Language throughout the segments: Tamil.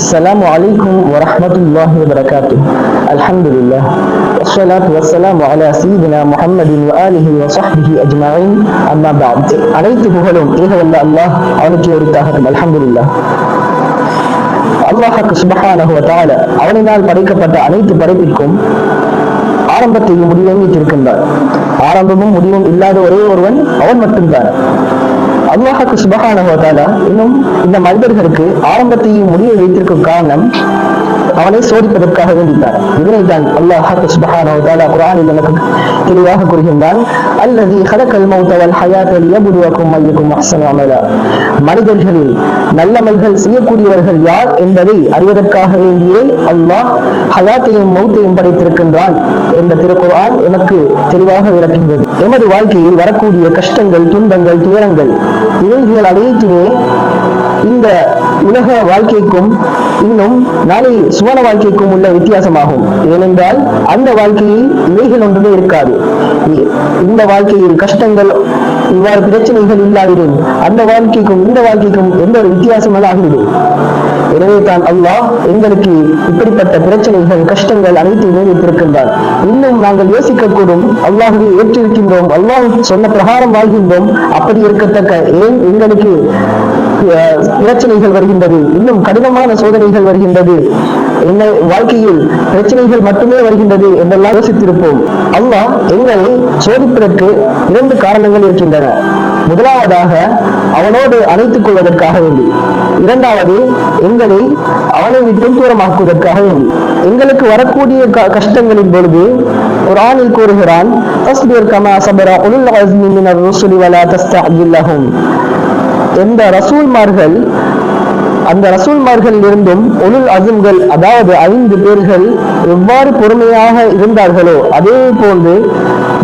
السلام عليكم ورحمة الله وبركاته الحمد لله والصلاة والسلام على سيدنا محمد وآله وصحبه أجمعين أما بعد அனைத்து புகழும் ஏக வல்ல அல்லாஹ் அவனுக்கு உரித்தாகட்டும் அல்ஹம்துலில்லாஹ் அல்லாஹுக்கு சுபஹானஹு வ தஆலா அவனினால் படைக்கப்பட்ட அனைத்து படைப்பிற்கும் ஆரம்பத்தையும் முடிவையும் வைத்திருக்கின்றார் ஆரம்பமும் முடிவும் இல்லாத ஒரே ஒருவன் அவன் மட்டும்தான் அல்லாஹாக்கு சுபஹானஹு இன்னும் இந்த மனிதர்களுக்கு ஆரம்பத்தையும் முடிவை வைத்திருக்கும் காரணம் அவனை சோதிப்பதற்காக வேண்டினார். இதனை தான் அல்லாஹ் சுபஹானஹு நமக்கு தெளிவாக கூறுகின்றான். அல்லது ஹலக்கல் மௌத்தவல் ஹயாத்தல் ஹயாத மையக்கும் அய்யுக்கும் மனிதர்களில் நல்லமல்கள் செய்யக்கூடியவர்கள் யார் என்பதை அறிவதற்காக வேண்டியே அல்லாஹ் ஹயாத்தையும் மௌத்தையும் படைத்திருக்கின்றான் என்ற திருக்குர்ஆன் எனக்கு தெளிவாக விளக்குகிறது. எமது வாழ்க்கையில் வரக்கூடிய கஷ்டங்கள் துன்பங்கள் துயரங்கள் இவைகள் அனைத்துமே இந்த உலக வாழ்க்கைக்கும் இன்னும் நாளை சுவன வாழ்க்கைக்கும் உள்ள வித்தியாசமாகும். ஏனென்றால் அந்த வாழ்க்கையில் இவைகள் ஒன்றுமே இருக்காது. இந்த வாழ்க்கையில் கஷ்டங்கள் இவ்வாறு பிரச்சனைகள் இல்லாவிடின் அந்த வாழ்க்கைக்கும் இந்த வாழ்க்கைக்கும் எந்த ஒரு வித்தியாசம் ஆகிவிடும் எனவே தான் அல்லாஹ் எங்களுக்கு இப்படிப்பட்ட பிரச்சனைகள் கஷ்டங்கள் அனைத்தையுமே வைத்திருக்கின்றார் இன்னும் நாங்கள் யோசிக்கக்கூடும். அல்லாஹுவை ஏற்றிருக்கின்றோம். அல்லாஹ் சொன்ன பிரகாரம் வாழ்கின்றோம். அப்படி இருக்கத்தக்க ஏன் எங்களுக்கு அஹ், பிரச்சனைகள் வருகின்றது? இன்னும் கடினமான சோதனைகள் வருகின்றது. என்ன வாழ்க்கையில் பிரச்சனைகள் மட்டுமே வருகின்றது என்றெல்லாம் யோசித்திருப்போம். அல்லாஹ் எங்களை சோதிப்பதற்கு இரண்டு காரணங்கள் இருக்கின்றன. முதலாவதாக அவனோடு அழைத்துக் கொள்வதற்காக வேண்டி. இரண்டாவது எங்களை அவனை விட்டு தூரமாக்குவதற்காக வேண்டி. எங்களுக்கு வரக்கூடிய க- கஷ்டங்களின் பொழுது ஒரு ஆணில் கூறுகிறான் "தஸ்பிர் கமா சபர உலுல் அஸ்மி மினர் ருசுலி வலா எந்த ரசூல்மார்கள் அந்த ரசூல்மார்களில் இருந்தும் உலுல் அசும்கள் அதாவது ஐந்து பேர்கள் எவ்வாறு பொறுமையாக இருந்தார்களோ அதே போன்று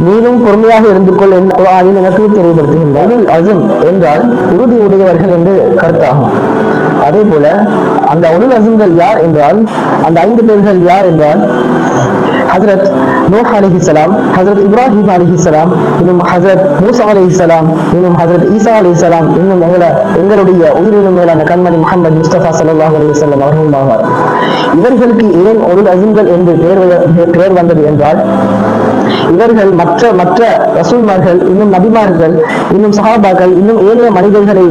நீரும் பொறுமையாக இருந்து கொள் என்று எனக்கு தெரியப்படுத்துகின்றார் உலுல் அசும் என்றால் உறுதி உடையவர்கள் என்று கருத்தாகும். அதே போல அந்த உலுல் அசும்கள் யார் என்றால் அந்த ஐந்து பேர்கள் யார் என்றால் ஹஜரத் நூஹ் அலைஹிஸ்ஸலாம் ஹசரத் இப்ராஹிம் சலாம் இன்னும் ஹசரத் மூசா அலைஹிஸ்ஸலாம் இன்னும் ஹஜரத் ஈசா அலைஹிஸ்ஸலாம் இன்னும் எங்களை எங்களுடைய உயிரினும் மேலான கண்மணி முகமது முஸ்தபா ஸல்லல்லாஹு அலைஹி அவர்களும் ஆவார். இவர்களுக்கு ஏன் ஒரு அசிம்கள் என்று பெயர் பெயர் வந்தது என்றால் இவர்கள் மற்ற மற்ற ரசூல்மார்கள் இன்னும் நபிமார்கள் இன்னும் சஹாபாக்கள் இன்னும் ஏனைய மனிதர்களை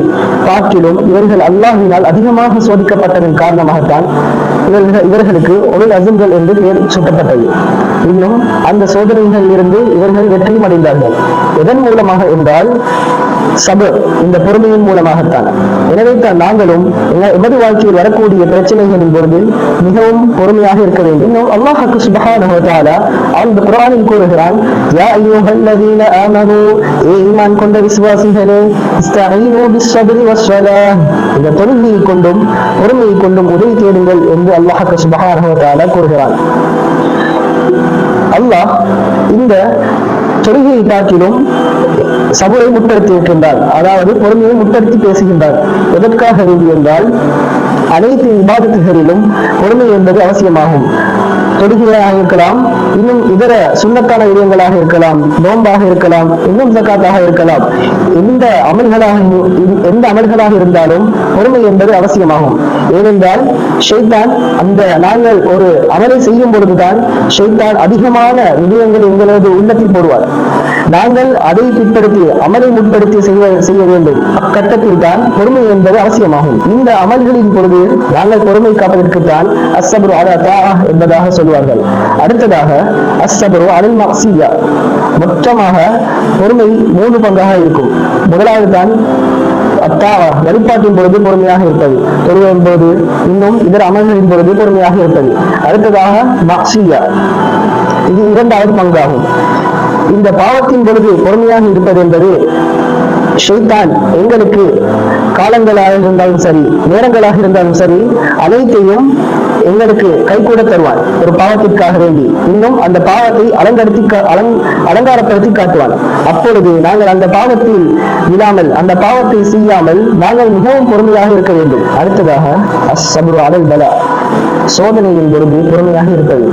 பார்க்கிலும் இவர்கள் அல்லாஹினால் அதிகமாக சோதிக்கப்பட்டதன் காரணமாகத்தான் இவர்களுக்கு உடல் அசுங்கள் என்று பெயர் சூட்டப்பட்டது. இன்னும் அந்த சோதனைகளில் இருந்து இவர்கள் வெற்றியும் அடைந்தார்கள் எதன் மூலமாக என்றால் சபர் இந்த பொறுமையின் மூலமாகத்தான். எனவே தான் நாங்களும் எமது வாழ்க்கையில் வரக்கூடிய பிரச்சனைகளின் பொழுது மிகவும் பொறுமையாக இருக்க வேண்டும். இன்னும் அல்லாஹுக்கு சுபஹானஹு தஆலா அந்த குர்ஆனில் கூறுகிறான் யா அய்யுஹல்லதீன ஆமனூ ஈமான் கொண்ட விசுவாசிகளே இஸ்தஈனு பிஸ்ஸப்ரி வஸ்ஸலாஹ் இந்த தொழுகையை கொண்டும் பொறுமையை கொண்டும் உதவி தேடுங்கள் என்று அல்லாஹுக்கு சுபகாரகத்தால கூறுகிறான். அல்லாஹ் இந்த தொழுகையை காட்டிலும் சபுரை முற்படுத்தி இருக்கின்றார் அதாவது பொறுமையை முட்டெடுத்து பேசுகின்றார். எதற்காக வேண்டி என்றால் அனைத்து விவாதத்துகளிலும் பொறுமை என்பது அவசியமாகும். தொழுகையாக இருக்கலாம் இன்னும் இதர சுண்ணத்தான விடயங்களாக இருக்கலாம் நோன்பாக இருக்கலாம் இன்னும் ஜக்காத்தாக இருக்கலாம். எந்த அமல்களாக எந்த அமல்களாக இருந்தாலும் பொறுமை என்பது அவசியமாகும். ஏனென்றால் ஷெய்தான் அந்த நாங்கள் ஒரு அமலை செய்யும் பொழுதுதான் ஷெய்தான் அதிகமான விடயங்கள் எங்களது உள்ளத்தில் போடுவார். நாங்கள் அதை பிற்படுத்தி அமலை முற்படுத்தி செய்ய செய்ய வேண்டும். அக்கட்டத்தில் தான் பொறுமை என்பது அவசியமாகும். இந்த அமல்களின் பொழுது நாங்கள் பொறுமை காப்பதற்குத்தான் தான் அசபரு தாஆ என்பதாக சொல்வார்கள். அடுத்ததாக அசபரு அலில் மக்சியா மொத்தமாக பொறுமை மூன்று பங்காக இருக்கும். முதலாவது தான் அத்தாவா வழிபாட்டின் பொழுது பொறுமையாக இருப்பது. தொழுவின் போது இன்னும் இதர அமல்களின் பொழுது பொறுமையாக இருப்பது. அடுத்ததாக மக்சியா இது இரண்டாவது பங்காகும். இந்த பாவத்தின் பொழுது பொறுமையாக இருப்பது என்பது ஷைத்தான் எங்களுக்கு காலங்களாக இருந்தாலும் சரி நேரங்களாக இருந்தாலும் சரி அனைத்தையும் எங்களுக்கு கைகூட தருவான் ஒரு பாவத்திற்காக வேண்டி. இன்னும் அந்த பாவத்தை அலங்கரித்து கா- அலங் அலங்காரப்படுத்தி காட்டுவான் அப்பொழுது நாங்கள் அந்த பாவத்தில் விழாமல் அந்த பாவத்தை செய்யாமல் நாங்கள் மிகவும் பொறுமையாக இருக்க வேண்டும். அடுத்ததாக அசபுரு அலல் பலா சோதனையின் பொழுது பொறுமையாக இருப்பது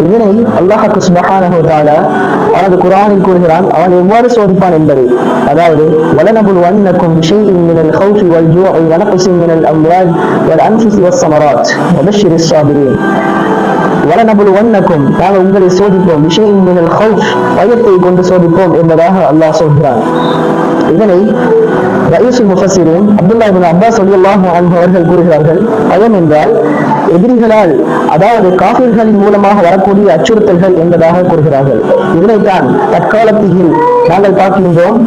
இதனை அல்லாஹாக்கு சுபஹானஹு தஆலா அவனது குர்ஆனில் கூறுகிறான் அவன் எவ்வாறு சோதிப்பான் என்பதை அதாவது வலனபுல் வன்னக்கும் ஷைஇன் மினல் ஹௌஃபி வல் ஜூஇ வ நக்ஸின் மினல் அம்வால் வல் அன்ஃபுஸி வஸ் ஸமராத் வபஷ்ஷிரிஸ் ஸாபிரீன் வலனபுல் வன்னக்கும் நாங்கள் உங்களை சோதிப்போம் விஷயம் மினல் ஹௌஃப் பயத்தை கொண்டு சோதிப்போம் என்பதாக அல்லாஹ் சொல்கிறான் இதனை ரயீசுல் முஃபஸிரின் அப்துல்லா இப்னு அப்பாஸ் ரலியல்லாஹு அன்ஹு அவர்கள் கூறுகிறார்கள் பயம் என்றால் எதிரிகளால் அதாவது காபிர்களின் மூலமாக வரக்கூடிய அச்சுறுத்தல்கள் என்பதாக கூறுகிறார்கள். இதனைத்தான் தற்காலத்தில் நாங்கள் பார்க்கின்றோம்.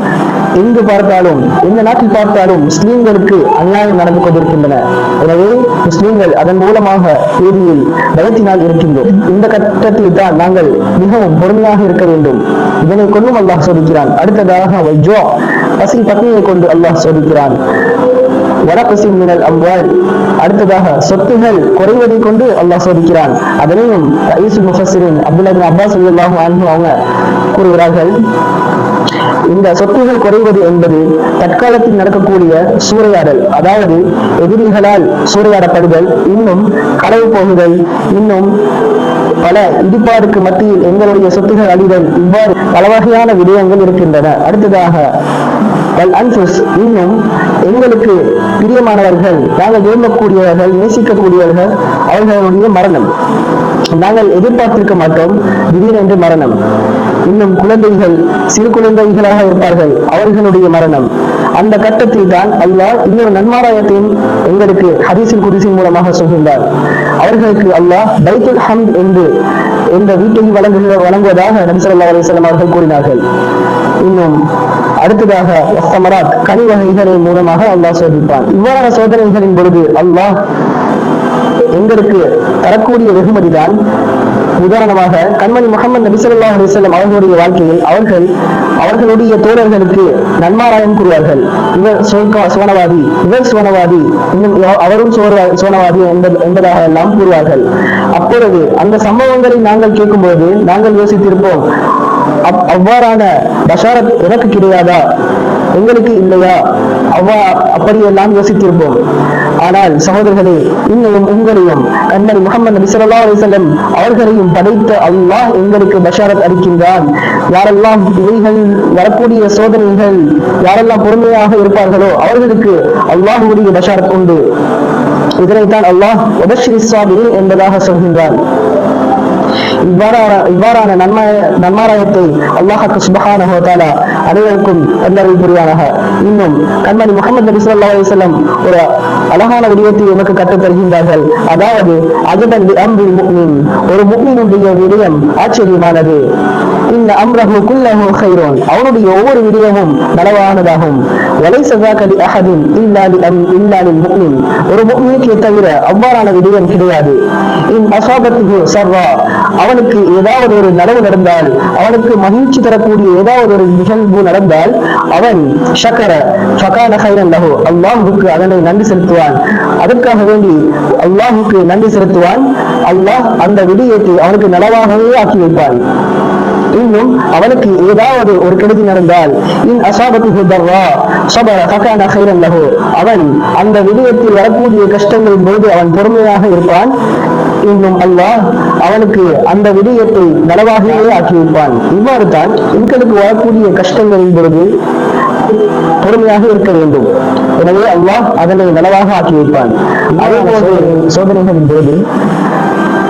எங்கு பார்த்தாலும் எந்த நாட்டில் பார்த்தாலும் முஸ்லீம்களுக்கு அநியாயம் நடந்து கொண்டிருக்கின்றன. எனவே முஸ்லீம்கள் அதன் மூலமாக வீதியில் பயத்தினால் இருக்கின்றோம். இந்த கட்டத்தில் தான் நாங்கள் மிகவும் பொறுமையாக இருக்க வேண்டும். இதனை கொண்டும் அல்லாஹ் சோதிக்கிறான். அடுத்ததாக வைஜோ பசி பத்னியை கொண்டு அல்லாஹ் சோதிக்கிறான். வரப்பசி மினல் அம்வால். அடுத்ததாக சொத்துகள் குறைவதை கொண்டு அல்லாஹ் சோதிக்கிறான். அதனையும் ரயீசுல் முஃபஸிரின் அப்துல்லா இப்னு அப்பாஸ் அல்லாஹ் அவங்க கூறுகிறார்கள். இந்த சொத்துகள் குறைவது என்பது தற்காலத்தில் நடக்கக்கூடிய சூறையாடல். அதாவது எதிரிகளால் சூறையாடப்படுதல் இன்னும் களவு போகுதல் இன்னும் பல இடிபாடுக்கு மத்தியில் எங்களுடைய சொத்துகள் அழிதல் இவ்வாறு பல வகையான விடயங்கள் இருக்கின்றன. அடுத்ததாக வல் இன்னும் எங்களுக்கு பிரியமானவர்கள் நாங்கள் விரும்பக்கூடியவர்கள் நேசிக்கக்கூடியவர்கள் அவர்களுடைய மரணம். நாங்கள் எதிர்பார்த்திருக்க மாட்டோம் திடீரென்று மரணம். இன்னும் குழந்தைகள் சிறு குழந்தைகளாக இருப்பார்கள் அவர்களுடைய மரணம். அந்த கட்டத்தில் தான் அல்லாஹ் இன்னொரு நன்மாராயத்தையும் எங்களுக்கு ஹரிசின் குடிசின் மூலமாக சொல்கின்றார். அவர்களுக்கு அல்லாஹ் பைத்துல் ஹம்த் என்று என்ற வீட்டை வழங்குகிற வழங்குவதாக நபிசல்லா ஸல்லல்லாஹு அவர்கள் கூறினார்கள். இன்னும் அடுத்ததாக சமராத் கனி வகைகளின் மூலமாக அல்லாஹ் சோதிப்பான். இவ்வாறான சோதனைகளின் பொழுது அல்லாஹ் எங்களுக்கு தரக்கூடிய வெகுமதிதான். உதாரணமாக கண்மணி முகமது நபிசல்லா அலிசல்லம் அவர்களுடைய வாழ்க்கையில் அவர்கள் அவர்களுடைய தோழர்களுக்கு நன்மாராயம் கூறுவார்கள். இவர் சோகா சோனவாதி இவர் சோனவாதி இன்னும் அவரும் சோனவாதி என்பது என்பதாக எல்லாம் கூறுவார்கள். அப்பொழுது அந்த சம்பவங்களை நாங்கள் கேட்கும்போது நாங்கள் யோசித்திருப்போம் அவ்வாறான பஷாரத் எனக்கு கிடையாதா? எங்களுக்கு இல்லையா? அவ்வா அப்படியெல்லாம் யோசித்திருப்போம். ஆனால் சகோதரர்களே இன்னும் உங்களையும் கண்மணி முகமது நபி ஸல்லல்லாஹு அவர்களையும் படைத்த அல்லாஹ் எங்களுக்கு பஷாரத் அளிக்கின்றான். யாரெல்லாம் இவைகள் வரக்கூடிய சோதனைகள் யாரெல்லாம் பொறுமையாக இருப்பார்களோ அவர்களுக்கு அல்லாஹ்வுடைய பஷாரத் உண்டு. இதனைத்தான் அல்லாஹ் உபஸ்ரீ சாபிரின் என்பதாக சொல்கின்றான். இவ்வாறான நன்மாய நன்மாராயத்தை அல்லாஹாக்கு சுபஹான ஹோதாலா அனைவருக்கும் கண்டறிவு புரியானாக இன்னும் கண்மணி முகமது நபி சொல்லா அலிசல்லம் ஒரு அழகான விடயத்தை எமக்கு கற்றுத் தருகின்றார்கள் அதாவது அஜதன் அம்பு முக்மின் ஒரு முக்மினுடைய விடயம் ஆச்சரியமானது இந்த அம்ரஹு குல்லஹு ஹைரோன் அவனுடைய ஒவ்வொரு விடயமும் நலவானதாகும் வலை சதாக்கடி அஹதின் இல்லாலி அம் இல்லாலி முக்மின் ஒரு முக்மினுக்கு தவிர அவ்வாறான விடயம் கிடையாது இன் அசாபத்துக்கு சர்வா அவனுக்கு ஏதாவது ஒரு நலவு நடந்தால் அவனுக்கு மகிழ்ச்சி தரக்கூடிய ஏதாவது ஒரு நிகழ்வு நடந்தால் அவன் ஷக்கர ஃபகான ஹைரன் லஹு அல்லாஹுக்கு அதனை நன்றி செலுத்துவான். அதற்காக வேண்டி அல்லாஹுக்கு நன்றி செலுத்துவான். அல்லாஹ் அந்த விடயத்தை அவனுக்கு நலவாகவே ஆக்கி வைப்பான். இன்னும் அவனுக்கு ஏதாவது ஒரு கெடுதி நடந்தால் இன் அசாபத்து தர்ரா சபர ஃபகான ஹைரன் லஹு அவன் அந்த விடயத்தில் வரக்கூடிய கஷ்டங்களின் போது அவன் பொறுமையாக இருப்பான். இன்னும் அல்லாஹ் அவனுக்கு அந்த விடயத்தை நலவாகவே ஆக்கியிருப்பான். இவ்வாறு தான் எங்களுக்கு வரக்கூடிய கஷ்டங்களின் பொழுது பொறுமையாக இருக்க வேண்டும். எனவே அல்லாஹ் அதனை நலவாக ஆக்கி வைப்பான் அதே போன்று சோதனைகளின் போது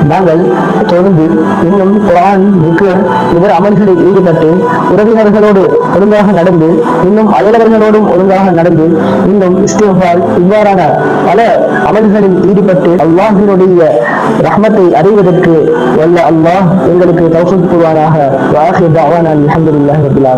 நாங்கள் தொடர்ந்து இன்னும் குரான் விக்ர் இதர அமல்களில் ஈடுபட்டு உறவினர்களோடு ஒழுங்காக நடந்து இன்னும் அயலவர்களோடும் ஒழுங்காக நடந்து இன்னும் இஸ்திஃபார் இவ்வாறான பல அமல்களில் ஈடுபட்டு அல்லாஹினுடைய ரஹமத்தை அறிவதற்கு வல்ல அல்லாஹ் எங்களுக்கு தௌஃபீக் புரிவானாக. வாஹிர் தஅவானா அல்ஹம்துலில்லாஹி ரப்பில்